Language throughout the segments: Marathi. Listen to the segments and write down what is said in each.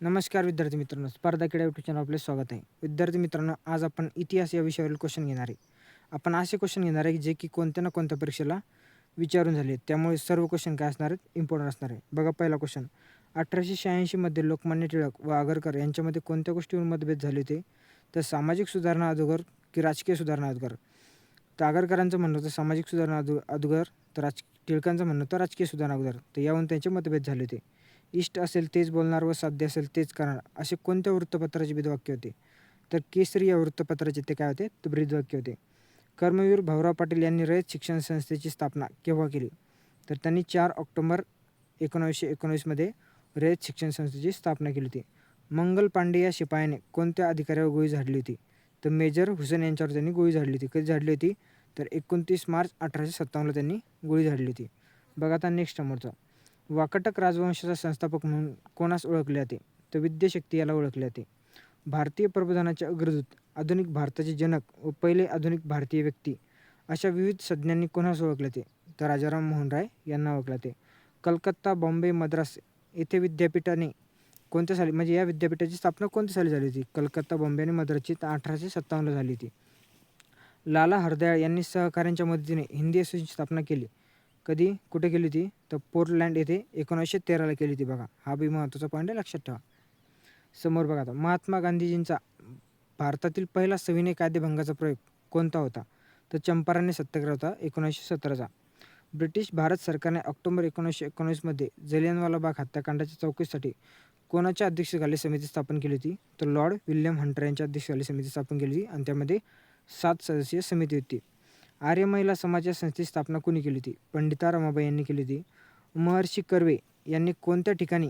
नमस्कार विद्यार्थी मित्रांनो स्पर्धा क्रीडा यूट्यूब चॅनल आपले स्वागत आहे. विद्यार्थी मित्रांनो आज आपण इतिहास या विषयावरील क्वेश्चन घेणार आहे. आपण असे क्वेश्चन घेणार आहे जे की कोणत्या ना कोणत्या परीक्षेला विचारून झाले त्यामुळे सर्व क्वेश्चन काय असणार आहेत? इम्पॉर्टंट असणार आहे. बघा पहिला क्वेश्चन अठराशे शहाऐंशीमध्ये लोकमान्य टिळक व आगरकर यांच्यामध्ये कोणत्या गोष्टीवर मतभेद झाले होते? तर सामाजिक सुधारणा अगोदर की राजकीय सुधारणा अधोगर? तर आगरकरांचं म्हणणं होतं सामाजिक सुधारणा अधो अगोदर तर राज टिळकांचं म्हणणं होतं राजकीय सुधारणा अगोदर तर यावरून त्यांचे मतभेद झाले होते. इष्ट असेल तेच बोलणार व साध्य असेल तेच करणार असे कोणत्या वृत्तपत्राचे ब्रीदवाक्य होते? तर केसरी या वृत्तपत्राचे ते काय होते? तर ब्रीदवाक्य होते. कर्मवीर भाऊराव पाटील यांनी रयत शिक्षण संस्थेची स्थापना केव्हा केली? तर त्यांनी चार ऑक्टोबर एकोणावीसशे एकोणवीसमध्ये रयत शिक्षण संस्थेची स्थापना केली होती. मंगल पांडे या शिपायाने कोणत्या अधिकाऱ्यावर गोळी झाडली होती? तर मेजर हुसेन यांच्यावर त्यांनी गोळी झाडली होती. कधी झाडली होती? तर एकोणतीस मार्च अठराशे सत्तावन्नला त्यांनी गोळी झाडली होती. बघा आता नेक्स्ट समोरचा. वाकटक राजवंशाचा संस्थापक म्हणून कोणास ओळखले जाते? तर विद्याशक्ती याला ओळखले जाते. भारतीय प्रबोधनाचे अग्रदूत आधुनिक भारताचे जनक व पहिले आधुनिक भारतीय व्यक्ती अशा विविध संज्ञांनी कोणास ओळखले ते तर राजाराम मोहन राय यांना ओळखले जाते. कलकत्ता बॉम्बे मद्रास येथे विद्यापीठाने कोणत्या साली म्हणजे या विद्यापीठाची स्थापना कोणत्या साली झाली होती? कलकत्ता बॉम्बे आणि मद्रासची तर अठराशे सत्तावन्नला झाली होती. लाला हरदयाळ यांनी सहकाऱ्यांच्या मदतीने हिंदी असोसिएशनची स्थापना केली. कधी कुठे केली होती? तर पोर्टलँड येथे एकोणीसशे तेराला केली होती बघा. हा बी महत्त्वाचा पॉईंट आहे लक्षात ठेवा. समोर बघा आता. महात्मा गांधीजींचा भारतातील पहिला सविनय कायदेभंगाचा प्रयोग कोणता होता? तर चंपारण्य सत्याग्रह होता एकोणीसशे सतराचा. ब्रिटिश भारत सरकारने ऑक्टोबर एकोणीसशे एकोणीसमध्ये जलियनवाला बाग हत्याकांडाच्या चौकशीसाठी कोणाच्या अध्यक्षतेखाली समिती स्थापन केली होती? तर लॉर्ड विल्यम हंटर यांच्या अध्यक्षतेखाली समिती स्थापन केली होती आणि त्यामध्ये सात सदस्यीय समिती होती. आर्य महिला समाज या संस्थेची स्थापना कोणी केली होती? पंडिता रमाबाई यांनी केली होती. महर्षी कर्वे यांनी कोणत्या ठिकाणी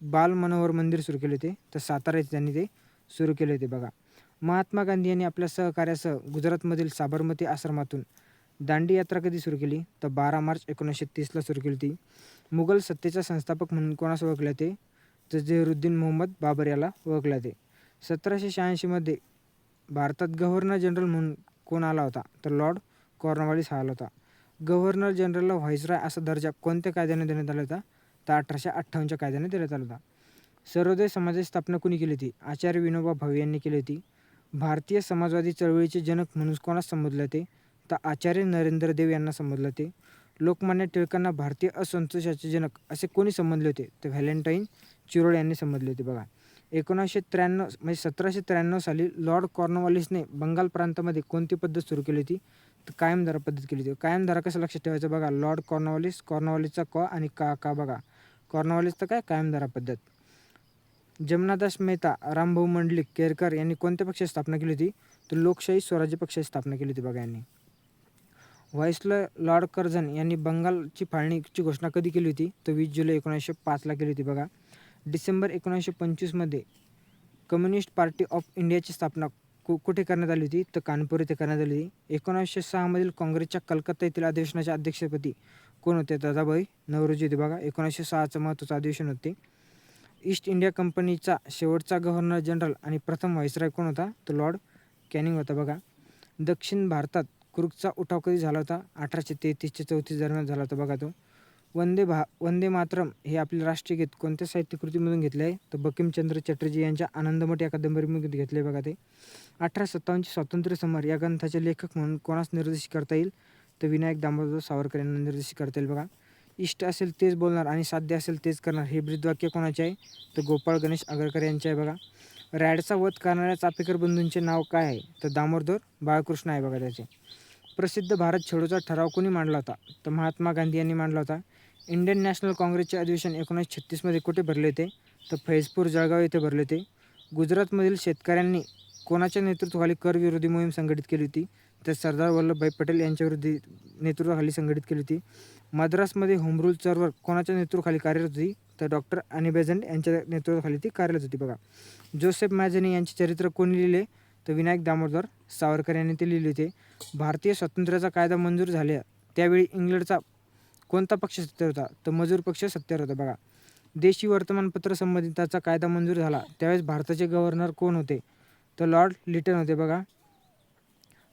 बाल मनोहर मंदिर सुरू केले होते? तर सातारा येथे त्यांनी ते सुरू केले होते बघा. महात्मा गांधी यांनी आपल्या सहकार्यासह गुजरातमधील साबरमती आश्रमातून दांडी यात्रा कधी सुरू केली? तर बारा मार्च एकोणीसशे तीसला सुरू केली होती. मुघल सत्तेचा संस्थापक म्हणून कोणास ओळखले होते तर जहिरुद्दीन मोहम्मद बाबर याला ओळखले होते सतराशे शहाऐंशीमध्ये भारतात गव्हर्नर जनरल म्हणून कोण आला होता? तर लॉर्ड कॉर्नवालिस हा आला होता. गव्हर्नर जनरलला व्हाईसराय असा दर्जा कोणत्या कायद्याने देण्यात आला होता? तर अठराशे अठ्ठावन्नच्या कायद्याने देण्यात आला होता. सर्वोदय समाजाची स्थापना कोणी केली होती? आचार्य विनोबा भावे यांनी केली होती. भारतीय समाजवादी चळवळीचे जनक म्हणून कोणास संबोधले ते तर आचार्य नरेंद्र देव यांना संबोधले ते लोकमान्य टिळकांना भारतीय असंतोषाचे जनक असे कोणी संबोधले होते? तर व्हॅलेंटाईन चिरोड यांनी संबोधले होते बघा. एकोणीसशे त्र्याण्णव म्हणजे सतराशे त्र्याण्णव साली लॉर्ड कॉर्नवॉलिसने बंगाल प्रांतामध्ये कोणती पद्धत सुरू केली होती? तर कायमधारा पद्धत केली होती. कायमधारा कसं लक्षात ठेवायचं बघा लॉर्ड कॉर्नवॉलिस कॉर्नवॉलिसचा क आणि का का बघा. कॉर्नवॉलिसचं काय? कायमधारा पद्धत. जमनादास मेहता रामभाऊ मंडलिक केरकर यांनी कोणत्या पक्षाची स्थापना केली होती? तर लोकशाही स्वराज्य पक्षाची स्थापना केली होती बघा यांनी. व्हाईसलॉय लॉर्ड कर्झन यांनी बंगालची फाळणीची घोषणा कधी केली होती? तर वीस जुलै एकोणीसशे पाचला केली होती बघा. डिसेंबर एकोणीसशे पंचवीसमध्ये कम्युनिस्ट पार्टी ऑफ इंडियाची स्थापना कु कुठे करण्यात आली होती? तर कानपूर येथे करण्यात आली होती. एकोणीसशे सहामधील काँग्रेसच्या कलकत्ता येथील अधिवेशनाच्या अध्यक्षपदी कोण होते? दादाभाई नवरोजी दिबागा. बघा एकोणीसशे सहाचं महत्त्वाचं अधिवेशन होते. ईस्ट इंडिया कंपनीचा शेवटचा गव्हर्नर जनरल आणि प्रथम व्हायसराय कोण होता? तो लॉर्ड कॅनिंग होता बघा. दक्षिण भारतात कुरुकचा उठाव कधी झाला होता? अठराशे तेहतीसच्या चौतीस दरम्यान झाला होता बघा तो. वंदे भा वंदे मातरम हे आपले राष्ट्रीय गीत कोणत्या साहित्यकृतीमधून घेतले आहे तर बकिमचंद्र चटर्जी यांच्या आनंदमठ या कादंबरीमधून घेतले बघा ते. अठरा सत्तावन्नचे स्वातंत्र्य समर या ग्रंथाचे लेखक म्हणून कोणास निर्देशित करता येईल? तर विनायक दामोदर सावरकर यांना निर्देशित करता येईल बघा. इष्ट असेल तेच बोलणार आणि साध्य असेल तेच करणार हे ब्रीदवाक्य कोणाचे आहे? तर गोपाळ गणेश आगरकर यांचे आहे बघा. रॅडचा वध करणाऱ्या चापेकर बंधूंचे नाव काय आहे? तर दामोदर बाळकृष्ण आहे बघा त्याचे. प्रसिद्ध भारत छेडोचा ठराव कोणी मांडला होता? तर महात्मा गांधी यांनी मांडला होता. इंडियन नॅशनल काँग्रेसचे अधिवेशन एकोणीसशे छत्तीसमध्ये कुठे भरले होते? तर फैजपूर जळगाव येथे भरले होते. गुजरातमधील शेतकऱ्यांनी कोणाच्या नेतृत्वाखाली करविरोधी मोहीम संघटित केली होती? तर सरदार वल्लभभाई पटेल यांच्या विरुद्ध नेतृत्वाखाली संघटित केली होती. मद्रासमध्ये होमरूल चळवळ कोणाच्या नेतृत्वाखाली कार्यरत होती? तर डॉक्टर आणि बेझंट यांच्या नेतृत्वाखाली ती कार्यरत होती बघा. जोसेफ मॅझनी यांचे चरित्र कोणी लिहिले? तर विनायक दामोदर सावरकर यांनी ते लिहिले होते. भारतीय स्वातंत्र्याचा कायदा मंजूर झाल्या त्यावेळी इंग्लंडचा कोणता पक्ष सत्तेवर होता? तर मजूर पक्ष सत्तेवर होता. बघा देशी वर्तमानपत्र संबंधिताचा कायदा मंजूर झाला. त्यावेळेस भारताचे गव्हर्नर कोण होते? तर लॉर्ड लिटन होते बघा.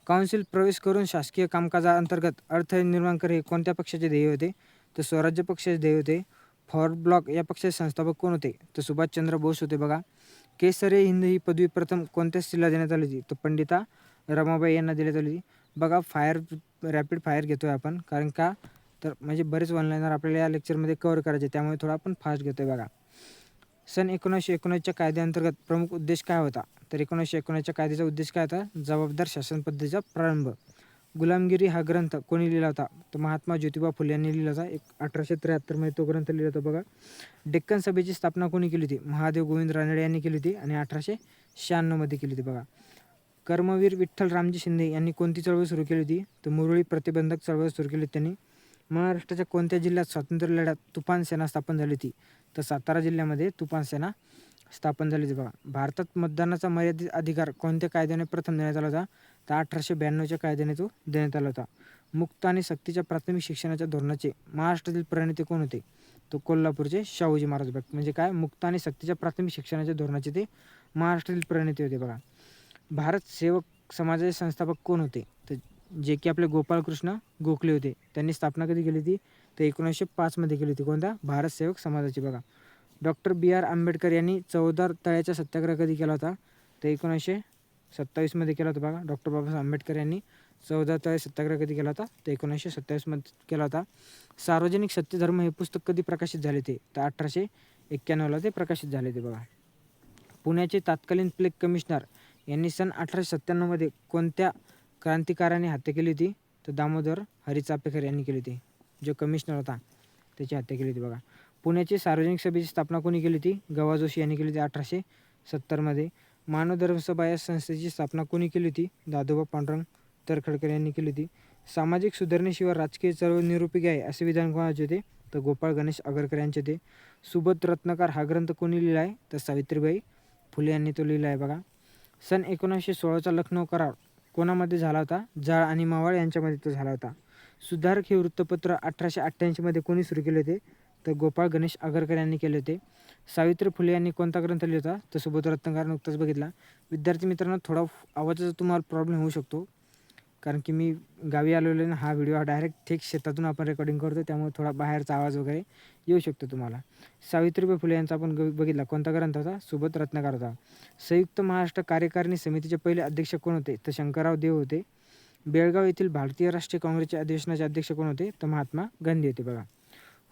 काउन्सिल प्रवेश करून शासकीय कामकाजाअंतर्गत अडथळे निर्माण करे हे कोणत्या पक्षाचे ध्येय होते? तर स्वराज्य पक्षाचे ध्येय होते. फॉर ब्लॉक या पक्षाचे संस्थापक कोण होते? तर सुभाषचंद्र बोस होते बघा. केसरे हिंद ही पदवी प्रथम कोणत्या स्त्रीला देण्यात आली होती? तर पंडिता रमाबाई यांना देण्यात आली होती. बघा फायर रॅपिड फायर घेतो आहे आपण. कारण का? तर म्हणजे बरेच ऑनलाईनर आपल्याला या लेक्चरमध्ये कवर करायचे त्यामुळे थोडा आपण फास्ट घेतो आहे बघा. सन एकोणीसशे एकोणीसच्या कायद्याअंतर्गत प्रमुख उद्देश काय होता? तर एकोणीसशे एकोणीसच्या कायद्याचा उद्देश काय होता? जबाबदार शासन पद्धतीचा प्रारंभ. गुलामगिरी हा ग्रंथ कोणी लिहिला होता? तर महात्मा ज्योतिबा फुले यांनी लिहिला होता. एक अठराशे त्र्याहत्तरमध्ये तो ग्रंथ लिहिला होता बघा. डेक्कन सभेची स्थापना कोणी केली होती? महादेव गोविंद रानडे यांनी केली होती आणि अठराशे शहाण्णवमध्ये केली होती बघा. कर्मवीर विठ्ठल रामजी शिंदे यांनी कोणती चळवळ सुरू केली होती? तर मुरळी प्रतिबंधक चळवळ सुरू केली त्यांनी. महाराष्ट्राच्या कोणत्या जिल्ह्यात स्वातंत्र्य लढ्यात तुफान सेना स्थापन झाली होती तर सातारा जिल्ह्यामध्ये तुफान सेना स्थापन झाली होती बघा. भारतात मतदानाचा मर्यादित अधिकार कोणत्या कायद्याने प्रथम देण्यात आला होता? तर अठराशे ब्याण्णवच्या कायद्याने तो देण्यात आला होता. मुक्त आणि सक्तीच्या प्राथमिक शिक्षणाच्या धोरणाचे महाराष्ट्रातील प्रणेते कोण होते? तो कोल्हापूरचे शाहूजी महाराज बघ. म्हणजे काय? मुक्त आणि सक्तीच्या प्राथमिक शिक्षणाच्या धोरणाचे ते महाराष्ट्रातील प्रणेते होते बघा. भारत सेवक समाजाचे संस्थापक कोण होते? तर जे की आपले गोपाळकृष्ण गोखले होते. त्यांनी स्थापना कधी केली होती? तर एकोणीसशे पाचमध्ये केली होती. कोणत्या भारत सेवक समाजाची बघा. डॉक्टर बी आर आंबेडकर यांनी चौदार तळ्याचा सत्याग्रह कधी केला होता? तर एकोणीसशे सत्तावीसमध्ये केला होता बघा. डॉक्टर बाबासाहेब आंबेडकर यांनी चौदा तळे सत्याग्रह कधी केला होता? तर एकोणीसशे सत्तावीसमध्ये केला होता. सार्वजनिक सत्यधर्म हे पुस्तक कधी प्रकाशित झाले ते तर अठराशे एक्क्याण्णवला ते प्रकाशित झाले ते बघा. पुण्याचे तत्कालीन प्लेग कमिशनर यांनी सन अठराशे सत्त्याण्णवमध्ये कोणत्या क्रांतिकाराने हत्या केली होती. तर दामोदर हरी चापेकर यांनी केली होती. जो कमिशनर होता त्याची हत्या केली होती बघा. पुण्याची सार्वजनिक सभेची स्थापना कोणी केली होती? गवा जोशी यांनी केली होती अठराशे सत्तरमध्ये मानव धर्मसभा या संस्थेची स्थापना कोणी केली होती? दादोबा पांडुरंग तरखडकर यांनी केली होती. सामाजिक सुधारणेशिवाय राजकीय चळवळ निरुपयोगी आहे असे विधान कोणाचे होते? तर गोपाळ गणेश आगरकर यांचे होते. सुबोध रत्नकार हा ग्रंथ कोणी लिहिला आहे? तर सावित्रीबाई फुले यांनी तो लिहिला आहे बघा. सन एकोणीसशे सोळाचा लखनौ करार. कोणामध्ये झाला होता? जाळ आणि मावळ यांच्यामध्ये तो झाला होता. सुधारक हे वृत्तपत्र अठराशे अठ्ठ्याऐंशीमध्ये कोणी सुरू केले होते? तर गोपाळ गणेश आगरकर यांनी केले होते. सावित्री फुले यांनी कोणता ग्रंथ लिहिला होता? तर सुबोध रत्नकार नुकताच बघितला. विद्यार्थी मित्रांनो थोडा आवाजाचा तुम्हाला प्रॉब्लेम होऊ शकतो. कारण की मी गावी आलेलो ना हा व्हिडिओ हा डायरेक्ट थेट शेतातून आपण रेकॉर्डिंग करतो त्यामुळे थोडा बाहेरचा आवाज वगैरे येऊ शकतो तुम्हाला. सावित्रीबाई फुले यांचा आपण ग बघितला. कोणता ग्रंथ होता? सुबोध रत्नकार होता. संयुक्त महाराष्ट्र कार्यकारिणी समितीचे पहिले अध्यक्ष कोण होते? तर शंकरराव देव होते. बेळगाव येथील भारतीय राष्ट्रीय काँग्रेसच्या अधिवेशनाचे अध्यक्ष कोण होते? तर महात्मा गांधी होते बघा.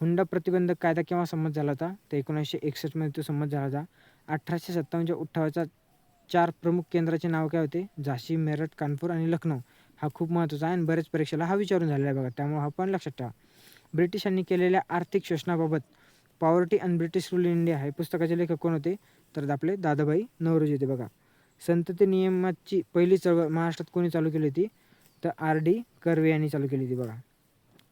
हुंडा प्रतिबंधक कायदा केव्हा संमत झाला होता? तर एकोणीसशे एकसष्टमध्ये तो संमत झाला होता. अठराशे सत्तावन्नच्या उठावाचा चार प्रमुख केंद्राचे नाव काय होते? झाशी मेरठ कानपूर आणि लखनौ. हा खूप महत्त्वाचा आहे आणि बऱ्याच परीक्षेला हा विचारून झालेला आहे बघा. त्यामुळे हा पण लक्षात ठेवा. ब्रिटिशांनी केलेल्या आर्थिक शोषणाबाबत poverty and British rule in India हे पुस्तकाचे लेखक कोण होते? तर आपले दादाबाई नवरोजी होते बघा. संतती नियमाची पहिली चळवळ महाराष्ट्रात कोणी चालू केली होती? तर आर डी कर्वे यांनी चालू केली होती बघा.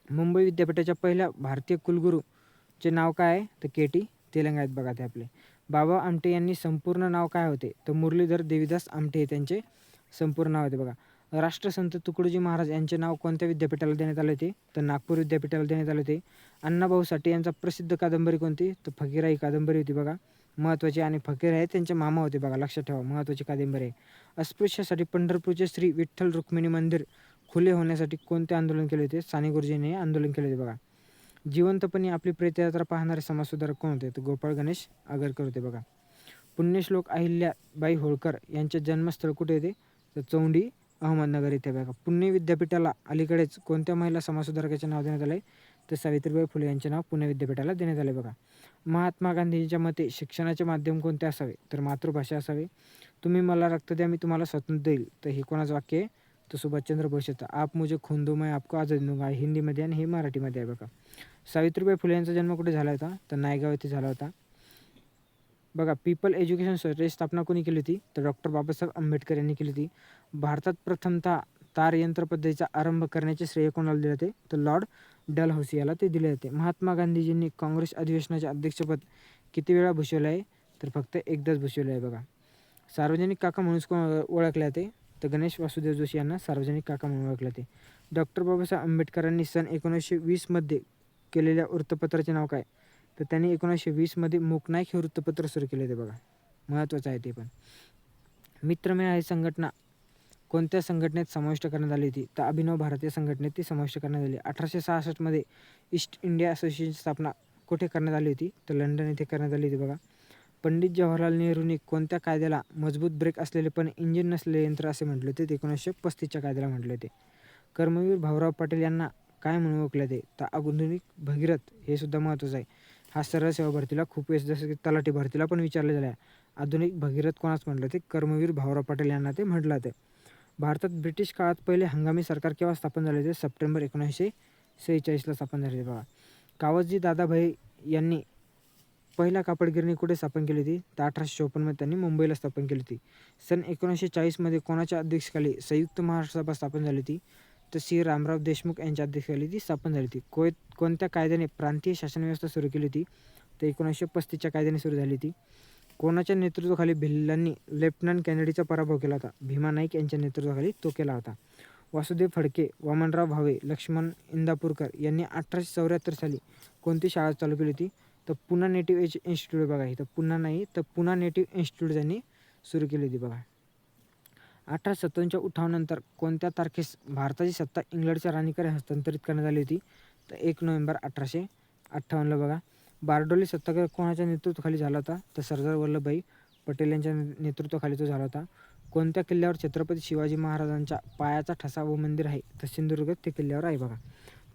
मुंबई विद्यापीठाच्या पहिल्या भारतीय कुलगुरूचे नाव काय आहे? तर के टी तेलंग आहेत बघा ते आपले. बाबा आमटे यांनी संपूर्ण नाव काय होते? तर मुरलीधर देवीदास आमटे हे त्यांचे संपूर्ण नाव होते बघा. राष्ट्रसंत तुकडोजी महाराज यांचे नाव कोणत्या विद्यापीठाला देण्यात आले होते? तर नागपूर विद्यापीठाला देण्यात आले होते. अण्णाभाऊ साठे यांचा प्रसिद्ध कादंबरी कोणती? तर फकीरा ही कादंबरी होती बघा. महत्त्वाची आणि फकीर आहे त्यांचे मामा होते बघा. लक्षात ठेवा महत्त्वाची कादंबरी आहे. अस्पृश्यासाठी पंढरपूरचे श्री विठ्ठल रुक्मिणी मंदिर खुले होण्यासाठी कोणते आंदोलन केले होते? साने गुरुजींनी आंदोलन केले होते बघा. जिवंतपणे आपली प्रेतयात्रा पाहणारे समाजसुधारक कोण होते? तर गोपाळ गणेश आगरकर होते बघा. पुण्यश्लोक अहिल्याबाई होळकर यांचे जन्मस्थळ कुठे होते? तर चौंडी अहमदनगर इथे बघा. पुणे विद्यापीठाला अलीकडेच कोणत्या महिला समाजसुधारकाचे नाव देण्यात आले तर सावित्रीबाई फुले यांचे नाव पुणे विद्यापीठाला देण्यात आले बघा. महात्मा गांधींच्या मते शिक्षणाचे माध्यम कोणते असावे? तर मातृभाषा असावे. तुम्ही मला रक्त द्या मी तुम्हाला स्वातंत्र्य देईल. तर हे कोणाचं वाक्य आहे? तर सुभाषचंद्र बोस येतं आप मुझे खून दो मैं आपको आझादी दूंगा. हिंदीमध्ये आणि हे मराठीमध्ये आहे बघा. सावित्रीबाई फुले यांचा जन्म कुठे झाला होता? तर नायगाव येथे झाला होता. बघा पीपल एज्युकेशन सोसायटीची स्थापना कोणी केली होती? तर डॉक्टर बाबासाहेब आंबेडकर यांनी केली होती. भारतात प्रथमतः तार यंत्र पद्धतीचा आरंभ करण्याचे श्रेय कोणाला दिले जाते? तर लॉर्ड डलहौसी याला ते दिले जाते. महात्मा गांधीजींनी काँग्रेस अधिवेशनाचे अध्यक्षपद किती वेळा भूषवलं आहे? तर फक्त एकदाच भूषवलं आहे बघा. सार्वजनिक काका म्हणून कोण ओळखले जाते? तर गणेश वासुदेव जोशी यांना सार्वजनिक काका म्हणून ओळखले जाते. डॉक्टर बाबासाहेब आंबेडकरांनी सन एकोणीसशे वीसमध्ये केलेल्या वृत्तपत्राचे नाव काय? तर त्यांनी एकोणीसशे वीसमध्ये मूकनायक हे वृत्तपत्र सुरू केले होते बघा. महत्त्वाचं आहे ते पण. मित्रमेळ ही संघटना कोणत्या संघटनेत समाविष्ट करण्यात आली होती? तर अभिनव भारतीय संघटनेत ती समाविष्ट करण्यात आली. अठराशे सहासष्टमध्ये ईस्ट इंडिया असोसिएशनची स्थापना कुठे करण्यात आली होती? तर लंडन येथे करण्यात आली होती बघा. पंडित जवाहरलाल नेहरूंनी कोणत्या कायद्याला मजबूत ब्रेक असलेले पण इंजिन नसलेले यंत्र असे म्हटले होते? ते एकोणीसशे पस्तीसच्या कायद्याला म्हटले होते. कर्मवीर भाऊराव पाटील यांना काय म्हणून ओळखले ते? तर आधुनिक भगीरथ हे सुद्धा महत्त्वाचं आहे. हा सरळ सेवा भरतीला खूप वेळेस जसं की तलाठी भरतीला पण विचारले झाले आहे आधुनिक भगीरथ कोणाच म्हटलं ते कर्मवीर भाऊराव पाटील यांना ते म्हटलं ते भारतात ब्रिटिश काळात पहिले हंगामी सरकार केव्हा स्थापन झाले होते? सप्टेंबर एकोणीसशे सेहेचाळीसला स्थापन झाले बघा. कावजी दादाभाई यांनी पहिला कापड गिरणी कुठे स्थापन केली होती? तर अठराशे चोपन्नमध्ये त्यांनी मुंबईला स्थापन केली होती. सन एकोणीसशे चाळीसमध्ये कोणाच्या अध्यक्षखाली संयुक्त महाराष्ट्र सभा स्थापन झाली होती? तर सी. रामराव देशमुख यांच्या अध्यक्षतेखाली ती स्थापन झाली होती. को कोणत्या कायद्याने प्रांतीय शासन व्यवस्था सुरू केली होती? तर एकोणीसशे पस्तीसच्या कायद्याने सुरू झाली होती. कोणाच्या नेतृत्वाखाली भिल्लांनी लेफ्टनंट कॅनेडीचा पराभव केला होता? भीमा नाईक यांच्या नेतृत्वाखाली तो केला होता. वासुदेव फडके वामनराव भावे लक्ष्मण इंदापूरकर यांनी अठराशे चौऱ्याहत्तर साली कोणती शाळा चालू केली होती? तर पुन्हा नेटिव्ह एज इन्स्टिट्यूट बघा इथं. पुन्हा नाही तर पुन्हा नेटिव्ह इन्स्टिट्यूट त्यांनी सुरू केली होती बघा. अठराशे सत्तावन्नच्या उठावानंतर कोणत्या तारखेस भारताची सत्ता इंग्लंडच्या राणीकडे हस्तांतरित करण्यात आली होती? तर एक नोव्हेंबर अठराशे अठ्ठावन्नला बघा. बारडोली सत्याग्रह कोणाच्या नेतृत्वाखाली झाला होता? तर सरदार वल्लभभाई पटेल यांच्या नेतृत्वाखाली तो झाला होता. कोणत्या किल्ल्यावर छत्रपती शिवाजी महाराजांच्या पायाचा ठसा व मंदिर आहे? तर सिंधुदुर्ग ते किल्ल्यावर आहे बघा.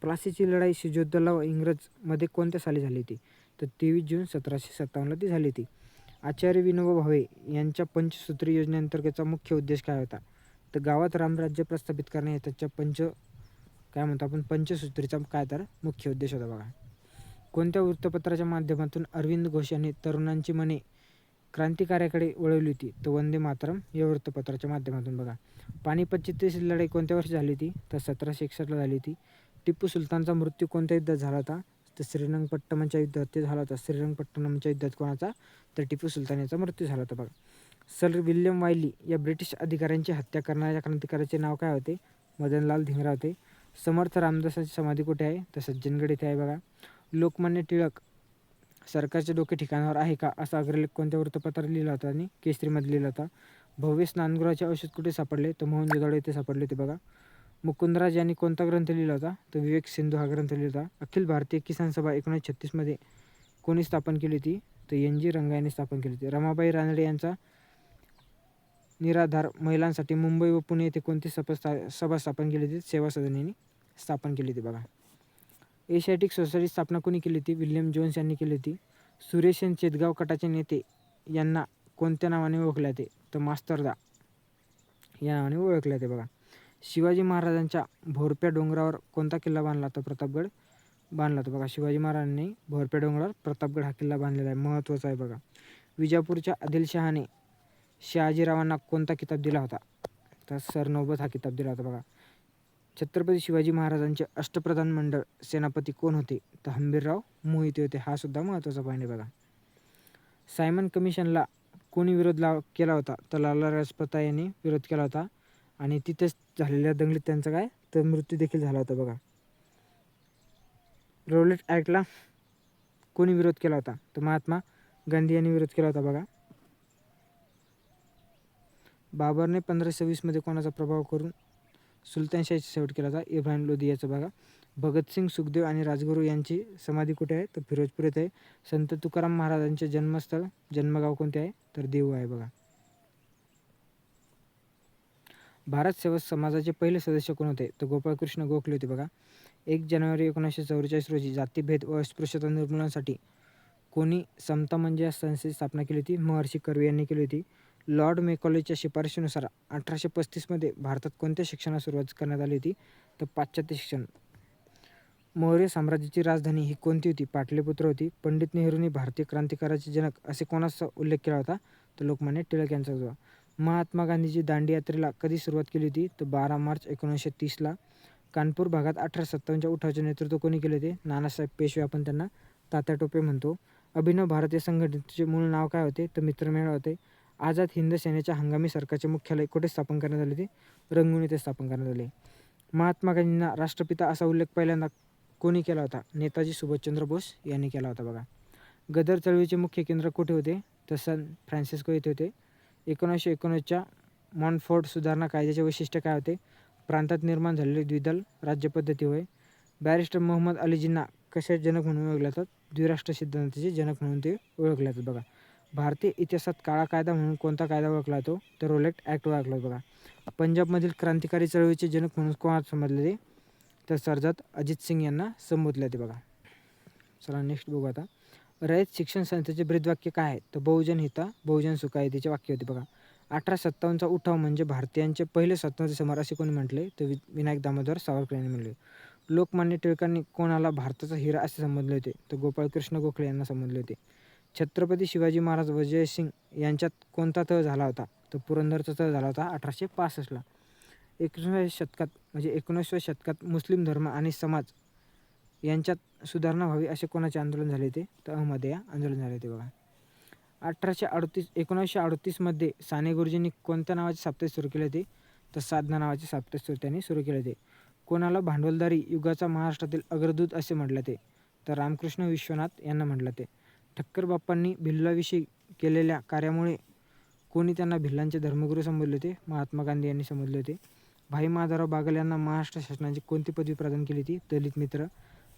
प्लासीची लढाई सिजोद्दौला व इंग्रजमध्ये कोणत्या साली झाली होती? तर तेवीस जून सतराशे सत्तावन्नला ती झाली होती. आचार्य विनोबा भावे यांच्या पंचसूत्री योजनेअंतर्गतचा मुख्य उद्देश काय होता? तर गावात रामराज्य प्रस्थापित करणे हे त्याच्या पंच काय म्हणतो आपण पंचसूत्रीचा काय तर मुख्य उद्देश होता बघा. कोणत्या वृत्तपत्राच्या माध्यमातून अरविंद घोष यांनी तरुणांची मने क्रांतिकार्याकडे वळवली होती? तर वंदे मातरम या वृत्तपत्राच्या माध्यमातून बघा. पानिपतची तिसरी लढाई कोणत्या वर्षी झाली होती? तर सतराशे एकसष्टला झाली होती. टिप्पू सुलतानचा मृत्यू कोणत्या युद्धात झाला होता? तर श्रीरंगपट्टणमच्या युद्धात ते झाला होता. श्रीरंगपट्टणमच्या युद्धात कोणाचा तर टिपू सुलतान याचा मृत्यू झाला होता बघा. सर विल्यम वायली या ब्रिटिश अधिकाऱ्यांची हत्या करणाऱ्या क्रांतिकाराचे नाव काय होते? मदनलाल धिंगरा होते. समर्थ रामदासाची समाधी कुठे आहे? तर सज्जनगड इथे आहे बघा. लोकमान्य टिळक सरकारचे डोके ठिकाणावर आहे का? असा अग्रलेख कोणत्या वृत्तपत्रात लिहिला होता आणि केसरीमध्ये लिहिला होता? भव्य स्नानगृहाचे औषध कुठे सापडले? तर मोहन मोहनजोदडो येथे सापडले होते बघा. मुकुंदराज यांनी कोणता ग्रंथ लिहिला होता? तर विवेक सिंधू हा ग्रंथ लिहिला होता. अखिल भारतीय किसान सभा एकोणीसशे छत्तीसमध्ये कोणी स्थापन केली होती? तर एन जी रंगा यांनी स्थापन केली होती. रमाबाई रानडे यांचा निराधार महिलांसाठी मुंबई व पुणे येथे कोणती सभा स्था सभा स्थापन केली होती? सेवा सदन यांनी स्थापन केली होती बघा. एशियाटिक सोसायटी स्थापना कोणी केली होती? विल्यम जोन्स यांनी केली होती. सुरेश चेतगाव गटाचे नेते यांना कोणत्या नावाने ओळखले जाते? तर मास्तरदा या नावाने ओळखले जाते बघा. शिवाजी महाराजांच्या भोरप्या डोंगरावर कोणता किल्ला बांधला होता? प्रतापगड बांधला होता बघा. शिवाजी महाराजांनी भोरप्या डोंगरावर प्रतापगड हा किल्ला बांधलेला आहे. महत्त्वाचा आहे बघा. विजापूरच्या आदिलशहाने शहाजीरावांना कोणता किताब दिला होता? तर सरनौबत हा किताब दिला होता बघा. छत्रपती शिवाजी महाराजांचे अष्टप्रधान मंडळ सेनापती कोण होते? तर हंबीरराव मोहिते होते. हा सुद्धा महत्त्वाचा पॉईंट आहे बघा. सायमन कमिशनला कोणी विरोध लाव केला होता? तर लाला राजपता यांनी विरोध केला होता. आणि तिथेच झालेल्या दंगलीत त्यांचा काय? तर मृत्यू देखील झाला होता बघा. रोलेट ॲक्टला कोणी विरोध केला होता? तर महात्मा गांधी यांनी विरोध केला होता बघा. बाबरने पंधरा सव्वीसमध्ये कोणाचा प्रभाव करून सुलतानशाहीचा शेवट केला होता. इब्राहिम लोधी याचा बघा. भगतसिंग सुखदेव आणि राजगुरू यांची समाधी कुठे आहे? तर फिरोजपूर येथे आहे. संत तुकाराम महाराजांचे जन्मस्थळ जन्मगाव कोणते आहे? तर देऊ आहे बघा. भारत सेवा समाजाचे पहिले सदस्य कोण होते? तर गोपाळकृष्ण गोखले होते बघा. एक जानेवारी एकोणीसशे चौवेचाळीस रोजी जातीभेद व अस्पृश्यता निर्मूलनासाठी कोणी समता म्हणजे या संस्थेची स्थापना केली होती? महर्षी कर्वे यांनी केली होती. लॉर्ड मेकॉलेजच्या शिफारशीनुसार अठराशे पस्तीसमध्ये भारतात कोणत्या शिक्षणास सुरुवात करण्यात आली होती? तर पाश्चात्य शिक्षण. मौर्य साम्राज्याची राजधानी ही कोणती होती? पाटलीपुत्र होती. पंडित नेहरूंनी भारतीय क्रांतिकाराचे जनक असे कोणाचा उल्लेख केला होता? तर लोकमान्य टिळक यांचा होता. महात्मा गांधीजी दांडी यात्रेला कधी सुरुवात केली होती? तर बारा मार्च एकोणीसशे तीसला कानपूर भागात अठरा सत्तावन्नच्या उठावाचे नेतृत्व कोणी केले होते? नानासाहेब पेशवे आपण त्यांना तात्या टोपे म्हणतो. अभिनव भारतीय संघटनेचे मूळ नाव काय होते? तर मित्रमेळा होते. आझाद हिंद सेनेच्या हंगामी सरकारचे मुख्यालय कुठे स्थापन करण्यात आले ते रंगून येथे स्थापन करण्यात आले. महात्मा गांधींना राष्ट्रपिता असा उल्लेख पहिल्यांदा कोणी केला होता? नेताजी सुभाषचंद्र बोस यांनी केला होता बघा. गदर चळवळीचे मुख्य केंद्र कुठे होते? तर सन फ्रान्सिस्को येथे होते. एकोणीसशे एकोणीसच्या मॉनफोर्ड सुधारणा कायद्याचे वैशिष्ट्य काय होते? प्रांतात निर्माण झालेले द्विदल राज्यपद्धती होय. बॅरिस्टर मोहम्मद अली जिन्ना कशा जनक म्हणून ओळखले जातात? द्विराष्ट्र सिद्धांताचे जनक म्हणून ते ओळखले जातात बघा. भारतीय इतिहासात काळा कायदा म्हणून कोणता कायदा ओळखला जातो? तर रोलेक्ट ॲक्ट ओळखला बघा. पंजाबमधील क्रांतिकारी चळवळीचे जनक म्हणून कोणाला समजले तर सरजात अजित सिंग यांना संबोधले ते बघा. चला नेक्स्ट बघू आता. रयत शिक्षण संस्थेचे ब्रीदवाक्य काय आहे? तर बहुजन हिता बहुजन सुखायतीचे वाक्य होते बघा. अठरा सत्तावन्नचा उठाव म्हणजे भारतीयांचे पहिले स्वातंत्र्य समर असे कोणी म्हटले? तर वि विनायक दामोदर सावरकर यांनी म्हटले. लोकमान्य टिळकांनी कोणाला भारताचा हिरा असे संबोधले होते? तर गोपाळकृष्ण गोखले यांना संबोधले होते. छत्रपती शिवाजी महाराज व जयसिंग यांच्यात कोणता तह झाला होता? तर पुरंदरचा तह झाला होता अठराशे पासष्टला एकोणीसव्या शतकात म्हणजे एकोणीसव्या शतकात मुस्लिम धर्म आणि समाज यांच्यात सुधारणा व्हावी असे कोणाचे आंदोलन झाले होते? तर अहमदया आंदोलन झाले होते बघा. अठराशे अडतीस एकोणीसशे अडतीसमध्ये साने गुरुजींनी कोणत्या नावाचे साप्ताहिक सुरू केले होते? तर साधना नावाचे साप्ताहिक सुरू त्यांनी सुरू केले होते. कोणाला भांडवलदारी युगाचा महाराष्ट्रातील अग्रदूत असे म्हटलं ते तर रामकृष्ण विश्वनाथ यांना म्हटलं ते ठक्कर बाप्पांनी भिल्लाविषयी केलेल्या कार्यामुळे कोणी त्यांना भिल्लांचे धर्मगुरू संबोधले होते? महात्मा गांधी यांनी संबोधले होते. भाई माधवराव बागल यांना महाराष्ट्र शासनाची कोणती पदवी प्रदान केली होती? दलित मित्र.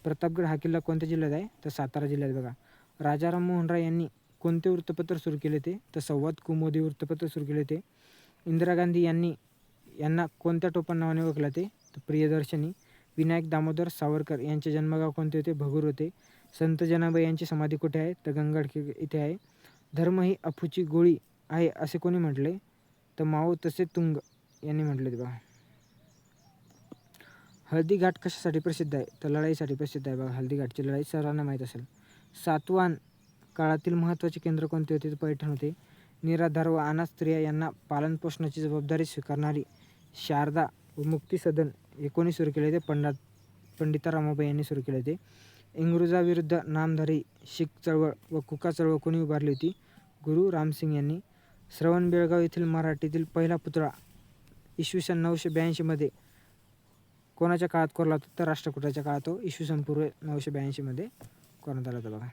प्रतापगड हा किल्ला कोणत्या जिल्ह्यात आहे? तर सातारा जिल्ह्यात बघा. राजाराम मोहन राय यांनी कोणते वृत्तपत्र सुरू केले ते तर संवाद कुमोदी वृत्तपत्र सुरू केले ते इंदिरा गांधी यांनी यांना कोणत्या टोपण नावाने ओळखले ते तर प्रियदर्शनी विनायक दामोदर सावरकर यांचे जन्मगाव कोणते होते? भगूर होते. संत जनाबाई यांची समाधी कुठे आहे? तर गंगाड इथे आहे. धर्म ही अफूची गोळी आहे असे कोणी म्हटले? तर माओ तसे तुंग यांनी म्हटले ते बघा. हळदी घाट कशासाठी प्रसिद्ध आहे? तर लढाईसाठी प्रसिद्ध आहे बघा. हळदी घाटची लढाई सर्वांना माहीत असेल. सातवान काळातील महत्त्वाचे केंद्र कोणते होते? तर पैठण होते. निराधार व अनाथ स्त्रिया यांना पालनपोषणाची जबाबदारी स्वीकारणारी शारदा व मुक्ती सदन हे कोणी सुरू केले होते. पंडा पंडिता रामाबाई यांनी सुरू केले होते. इंग्रजाविरुद्ध नामधारी शीख चळवळ व कुका चळवळ कोणी उभारली होती? गुरु रामसिंग यांनी श्रवण बेळगाव येथील मराठीतील पहिला पुतळा इसवी सन नऊशे ब्याऐंशीमध्ये कोणाच्या काळात कोरला होता? तर राष्ट्रकुटाच्या काळात तो इसवी सन पूर्व नऊशे ब्याऐंशीमध्ये करण्यात आला होता बघा.